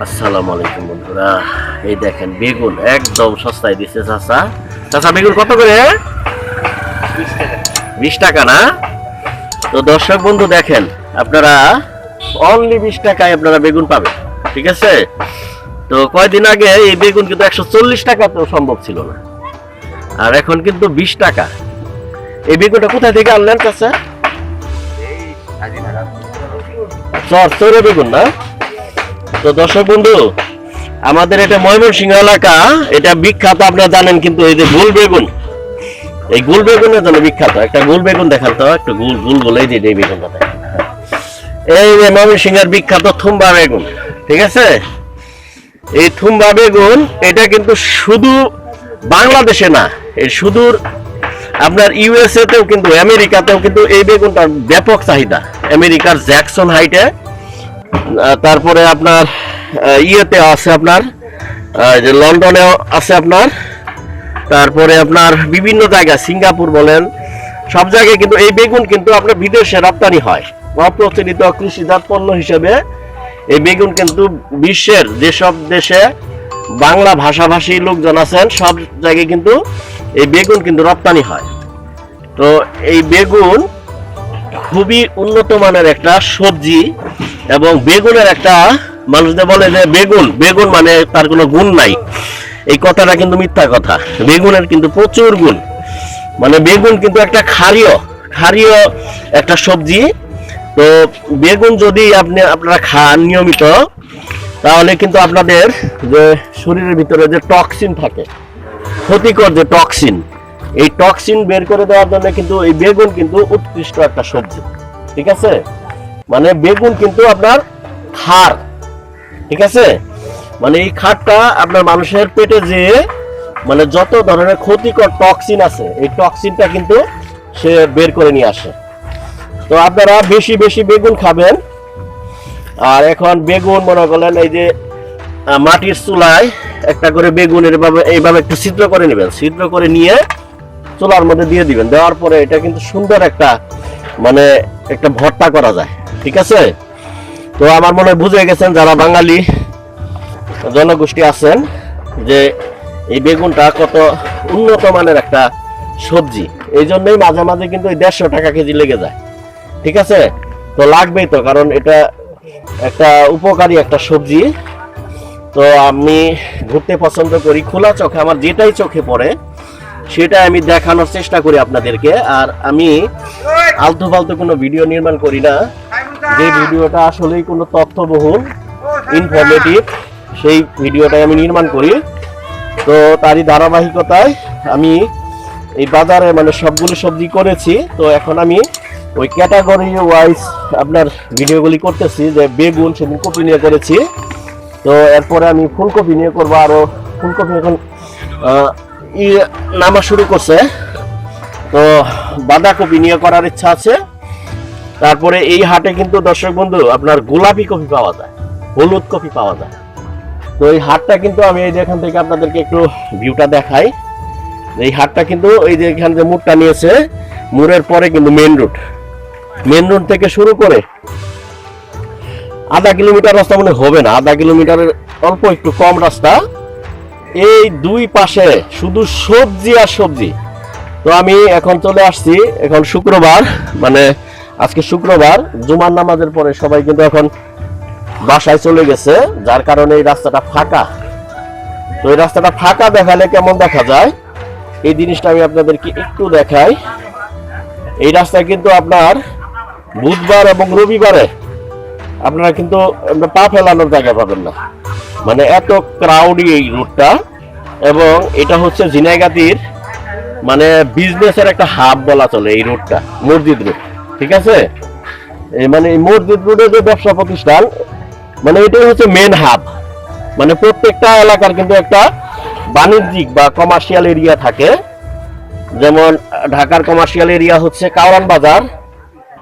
আসসালামু আলাইকুম বন্ধুরা। এই দেখেন বেগুন একদম সস্তায় দিচ্ছে চাচা। চাচা বেগুন কত করে? বিশ টাকা না? তো দর্শক বন্ধু দেখেন আপনারা অনলি বিশ টাকায় আপনারা বেগুন পাবেন ঠিক আছে? তো কয়দিন আগে এই বেগুন কিন্তু একশো চল্লিশ টাকা তো সম্ভব ছিল না। আর এখন কিন্তু বিশ টাকা। এই বেগুনটা কোথায় থেকে আনলেন চাচা? চর চরে বেগুন না? তো দর্শক বন্ধু, আমাদের এটা ময়মনসিংহ এলাকা, এটা বিখ্যাত, আপনারা জানেন কিন্তু এই যে গোল বেগুন। এই গোল বেগুনের জন্য বিখ্যাত। একটা গোল বেগুন দেখান তো, একটু গোল গোল গোল এই যে এই বেগুনটা। এই যে ময়মনসিংহের বিখ্যাত থুম্বা বেগুন, ঠিক আছে? এই থুম্বা বেগুন, এটা কিন্তু শুধু বাংলাদেশে না, এই সুদূর আপনার ইউএসএ তেও কিন্তু, আমেরিকাতেও কিন্তু এই বেগুনটার ব্যাপক চাহিদা। আমেরিকার জ্যাকসন হাইটে তারপরে আপনার ইয়েতে আছে আপনার যে লন্ডনেও আছে আপনার, তারপরে আপনার বিভিন্ন জায়গা, সিঙ্গাপুর বলেন, সব জায়গায় কিন্তু এই বেগুন কিন্তু আপনার বিদেশে রপ্তানি হয়। অপ্রচলিত কৃষিজাত পণ্য হিসেবে এই বেগুন কিন্তু বিশ্বের যেসব দেশে বাংলা ভাষাভাষী লোকজন আছেন, সব জায়গায় কিন্তু এই বেগুন কিন্তু রপ্তানি হয়। তো এই বেগুন খুবই উন্নত মানের একটা সবজি এবং বেগুনের একটা, মানুষদের বলে যে বেগুন বেগুন মানে তার কোনো গুণ নাই। এই কথাটা কিন্তু মিথ্যা কথা। বেগুনের কিন্তু প্রচুর গুণ। মানে বেগুন কিন্তু একটা ক্ষারীয় ক্ষারীয় একটা সবজি। তো বেগুন যদি আপনি, আপনারা খান নিয়মিত, তাহলে কিন্তু আপনাদের যে শরীরের ভিতরে যে টক্সিন থাকে, ক্ষতিকর যে টক্সিন, এই টক্সিন বের করে দেওয়ার জন্য কিন্তু এই বেগুন কিন্তু উৎকৃষ্ট একটা সবজি। ঠিক আছে? মানে বেগুন কিন্তু আপনার খার, ঠিক আছে? মানে এই খারটা আপনার মানুষের পেটে যে মানে যত ধরনের ক্ষতিকর টক্সিন আছে, এই টক্সিনটা কিন্তু সে বের করে নিয়ে আসে। তো আপনারা বেশি বেশি বেগুন খাবেন। আর এখন বেগুন মনে করলেন এই যে মাটির চুলায় একটা করে বেগুন এইভাবে এইভাবে একটু ছিদ্র করে নেবেন। ছিদ্র করে নিয়ে চুলার মধ্যে দিয়ে দিবেন। দেওয়ার পরে এটা কিন্তু সুন্দর একটা মানে একটা ভর্তা করা যায়। ঠিক আছে? তো আমার মনে হয় বুঝে গেছেন যারা বাঙালি, জনগোষ্ঠী আছেন, যে এই বেগুনটা কত উন্নত মানের একটা সবজি। এই জন্যই মাঝে মাঝে কিন্তু দেড়শো টাকা কেজি লেগে যায়। ঠিক আছে? তো লাগবেই তো, কারণ এটা একটা উপকারী একটা সবজি। তো আমি ঘুরতে পছন্দ করি, খোলা চোখে, আমার যেটাই চোখে পড়ে সেটা আমি দেখানোর চেষ্টা করি আপনাদেরকে। আর আমি আলতু ফালতু কোনো ভিডিও নির্মাণ করি না। যে ভিডিওটা আসলেই কোনো তথ্যবহুল ইনফরমেটিভ সেই ভিডিওটাই আমি নির্মাণ করি। তো তারই ধারাবাহিকতায় আমি এই বাজারে মানে সবগুলো সবজি করেছি। তো এখন আমি ওই ক্যাটাগরি ওয়াইজ আপনার ভিডিওগুলি করতেছি, যে বেগুন সেদিন কপি নিয়ে করেছি। তো এরপরে আমি ফুলকপি নিয়ে করব আরও ফুলকপি এখন ই নামা শুরু করছে। তো বাঁধাকপি নিয়ে করার ইচ্ছা আছে। তারপরে এই হাটে কিন্তু দর্শক বন্ধু, আপনার গোলাপি কপি পাওয়া যায়, হলুদ কপি পাওয়া যায়। তো এই হাটটা কিন্তু আমি এই যে এখান থেকে আপনাদেরকে একটু ভিউটা দেখাই। এই হাটটা কিন্তু এই যে এখান যে মুড়টা নিয়েছে, মুড়ের পরে কিন্তু মেন রুট মেন রুট থেকে শুরু করে আধা কিলোমিটার রাস্তা মনে হবে না, আধা কিলোমিটারের অল্প একটু কম রাস্তা। এই দুই পাশে শুধু সবজি আর সবজি। তো আমি এখন চলে আসছি, এখন শুক্রবার মানে আজকে শুক্রবার, জুমার নামাজের পরে সবাই কিন্তু এখন বাসায় চলে গেছে, যার কারণে এই রাস্তাটা ফাঁকা। তো এই রাস্তাটা ফাঁকা দেখালে কেমন দেখা যায়? এই জিনিসটা আমি আপনাদেরকে একটু দেখাই। এই রাস্তায় কিন্তু আপনার বুধবার এবং রবিবারে আপনারা কিন্তু পা ফেলানোর জায়গা পাবেন না। মানে এত ক্রাউডি এই রুটটা এবং এটা হচ্ছে ঝিনাইগাতির মানে বিজনেসের একটা হাব বলা চলে এই রুটটা মসজিদ রুট ঠিক আছে? মানে মসজিদ রুটে যে ব্যবসা প্রতিষ্ঠান মানে এটাই হচ্ছে মেন হাব মানে প্রত্যেকটা এলাকার কিন্তু একটা বাণিজ্যিক বা কমার্শিয়াল এরিয়া থাকে। যেমন, ঢাকার কমার্শিয়াল এরিয়া হচ্ছে কাওরান বাজার,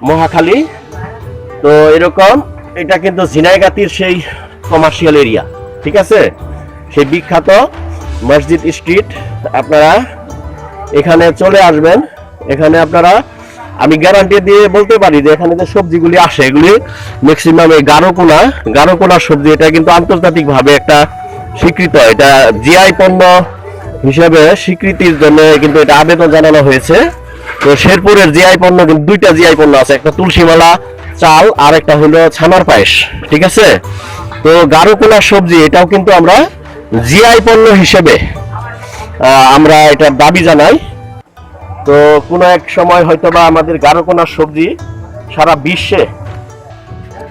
মহাখালী। তো এরকম এটা কিন্তু ঝিনাইগাতির সেই কমার্শিয়াল এরিয়া ঠিক আছে? সেই বিখ্যাত মসজিদ স্ট্রিট, আপনারা এখানে চলে আসবেন। এখানে আপনারা আমি গ্যারান্টি দিয়ে বলতে পারি যে এখানে যে সবজিগুলি আসে, এগুলি ম্যাক্সিমাম এই গারোকোনা গারোকোনা সবজি, এটা কিন্তু আন্তর্জাতিক ভাবে একটা স্বীকৃত, এটা জিআই পণ্য হিসেবে স্বীকৃতির জন্য কিন্তু এটা আবেদন জানানো হয়েছে। তো শেরপুরের জিআই পণ্য কিন্তু দুইটা জিআই পণ্য আছে, একটা তুলসীমালা চাল আর একটা হলো ছানার পায়েস, ঠিক আছে? তো গারোকোনা সবজি, এটাও কিন্তু আমরা জিআই পণ্য হিসেবে আমরা এটা দাবি জানাই। তো কোনো এক সময় হয়তো বা আমাদের গারোকোনার সবজি সারা বিশ্বে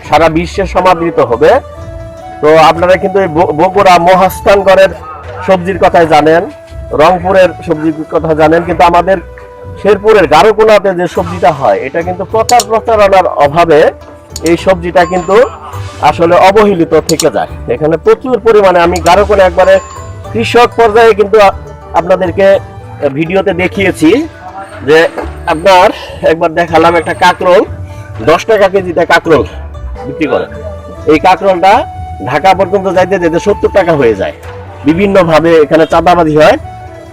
সারা বিশ্বে সমাদৃত হবে। তো আপনারা কিন্তু বগুড়া মহাস্থানগড়ের সবজির কথাই জানেন, রংপুরের সবজির কথা জানেন, কিন্তু আমাদের শেরপুরের গারোকোনাতে যে সবজিটা হয়, এটা কিন্তু প্রচার প্রচারণার অভাবে এই সবজিটা কিন্তু আসলে অবহেলিত থেকে যায়। এখানে প্রচুর পরিমাণে আমি গারোকোনা একবারে কৃষক পর্যায়ে কিন্তু আপনাদেরকে ভিডিওতে দেখিয়েছি। যে আপনার একবার দেখালাম একটা কাকরোল, দশ টাকা কেজিতে কাকরোল বিক্রি করে। এই কাকরোলটা ঢাকা পর্যন্ত যাইতে যেতে সত্তর টাকা হয়ে যায়। বিভিন্ন ভাবে এখানে চাঁদাবাজি হয়।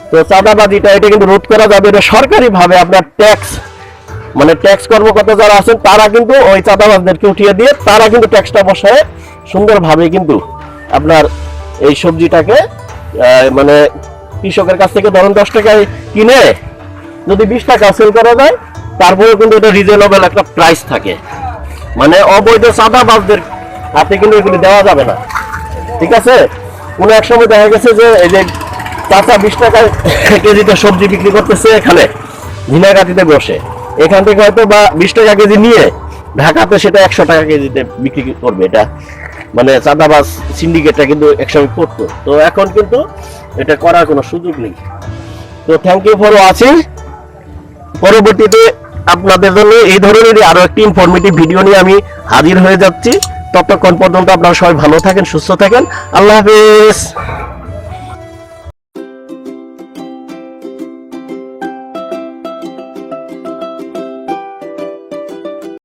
তো চাঁদাবাজিটা, এটা কিন্তু রোধ করা যাবে। এটা সরকারি ভাবে আপনার ট্যাক্স মানে ট্যাক্স কর্মকর্তা যারা আছেন, তারা কিন্তু ওই চাঁদাবাজদেরকে উঠিয়ে দিয়ে তারা কিন্তু ট্যাক্সটা বসায়। সুন্দরভাবে কিন্তু আপনার এই সবজিটাকে মানে কৃষকের কাছ থেকে ধরুন দশ টাকায় কিনে যদি বিশ টাকা সেল করা যায় তারপরে কিন্তু এটা রিজনেবল একটা প্রাইস থাকে। মানে অবৈধ চাঁদাবাজদের হাতে কিন্তু এগুলি দেওয়া যাবে না। ঠিক আছে? কোনো এক সময় দেখা গেছে যে এই যে চাচা বিশ টাকায় কেজিতে সবজি বিক্রি করতেছে এখানে ঝিনাগাতিতে বসে। এখান থেকে হয়তো বা বিশ টাকা কেজি নিয়ে ঢাকাতে সেটা একশো টাকা কেজিতে বিক্রি করবে। এটা মানে চাঁদাবাজ সিন্ডিকেটটা কিন্তু একসময় করতো। তো এখন কিন্তু এটা করার কোনো সুযোগ নেই। তো থ্যাংক ইউ ফর ওয়াচিং পরবর্তীতে আপনাদের জন্য এই ধরনের আরও একটি ইনফরমেটিভ ভিডিও নিয়ে আমি হাজির হয়ে যাচ্ছি। ততক্ষণ পর্যন্ত আপনারা সবাই ভালো থাকেন, সুস্থ থাকেন। আল্লাহ হাফিজ।